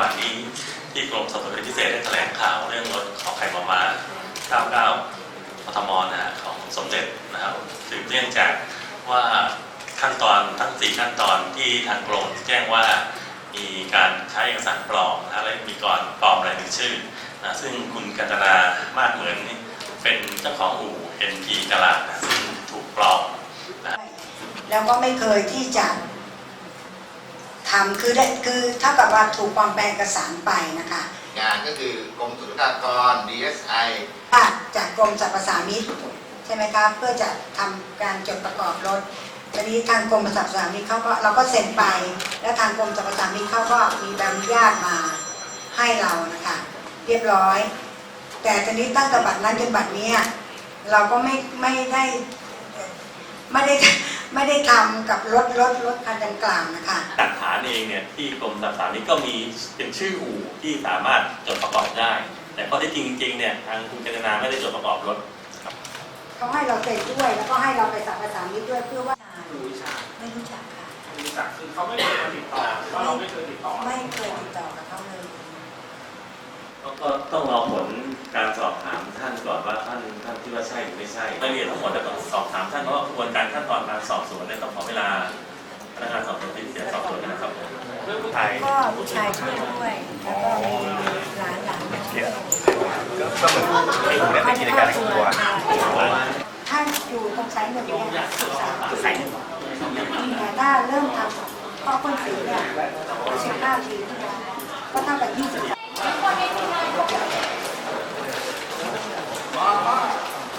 วานนี้ที่กรมสอบสวนคดีพิเศษได้แถลงข่าวเรื่องรถของไข่มามา99ปทมนะฮะของสมเด็จนะครับสืบเนื่องจากว่าขั้นตอนทั้ง 4 ขั้นตอนที่ทางกรมแจ้งว่ามีการใช้เอกสารปลอมนะและมีก่อนปลอมรายชื่อนะซึ่งคุณกัญจนามากเหมือนนี่เป็นเจ้าของอู่ NP กลาดนะซึ่งถูกปลอมแล้วก็ไม่เคยที่จะ ทำคือได้คือเท่ากับว่าถูกปลอมแปลงเอกสารไปนะคะงานก็คือกรมศุลกากร DSI ว่าจากกรมสรรพสามิตใช่ไหมคะเพื่อจะทำการจดประกอบรถทีนี้ทางกรมสรรพสามิตเขาก็เราก็เซ็นไป แล้วทางกรมสรรพสามิตเขาก็มีใบอนุญาตมาให้เรานะคะเรียบร้อย แต่ทีนี้ตั้งแต่บัตรนั้นจนบัตรเนี้ยเราก็ไม่ไม่ได้ไม่ได้ไม่ได้ทำกับรถรถรถคันดังกล่าวนะคะหลักฐานเองเนี่ยที่กรมสรรพสามิตก็มีเป็นชื่ออู่ที่สามารถจดประกอบได้ แต่ข้อที่จริงจริงๆเนี่ยทางคุณเจตนาไม่ได้จดประกอบรถเขาให้เราเซ็นด้วย แล้วก็ให้เราไปสรรพสามิตด้วยเพื่อว่าครูวิชาไม่รู้จักค่ะรู้จักคือเขาไม่เคยมาติดต่อหรือว่าเราไม่เคยติดต่อไม่เคยติดต่อกับเขาเลยก็ต้องรอผลการสอบถามท่านก่อนว่าท่านท่านที่ว่าใช่หรือไม่ใช่รายละเอียดทั้งหมดแล้วต้องสอบถามท่านเพราะว่ากระบวนการขั้นตอนการสอบสวนเนี่ยต้องขอเวลา ไทชายยก็ผู้ชายช่วยด้วย แล้วก็มีหลานหลานก็เหมือนให้ผมได้เป็นกิจการในครอบครัวถ้าอยู่ตรงสายหนึ่งเนี่ยศึกษาสายหนึ่งแต่ถ้าเริ่มทำข้อพ้นสีเนี่ยสิบห้าทีก็เท่ากับยี่สิบ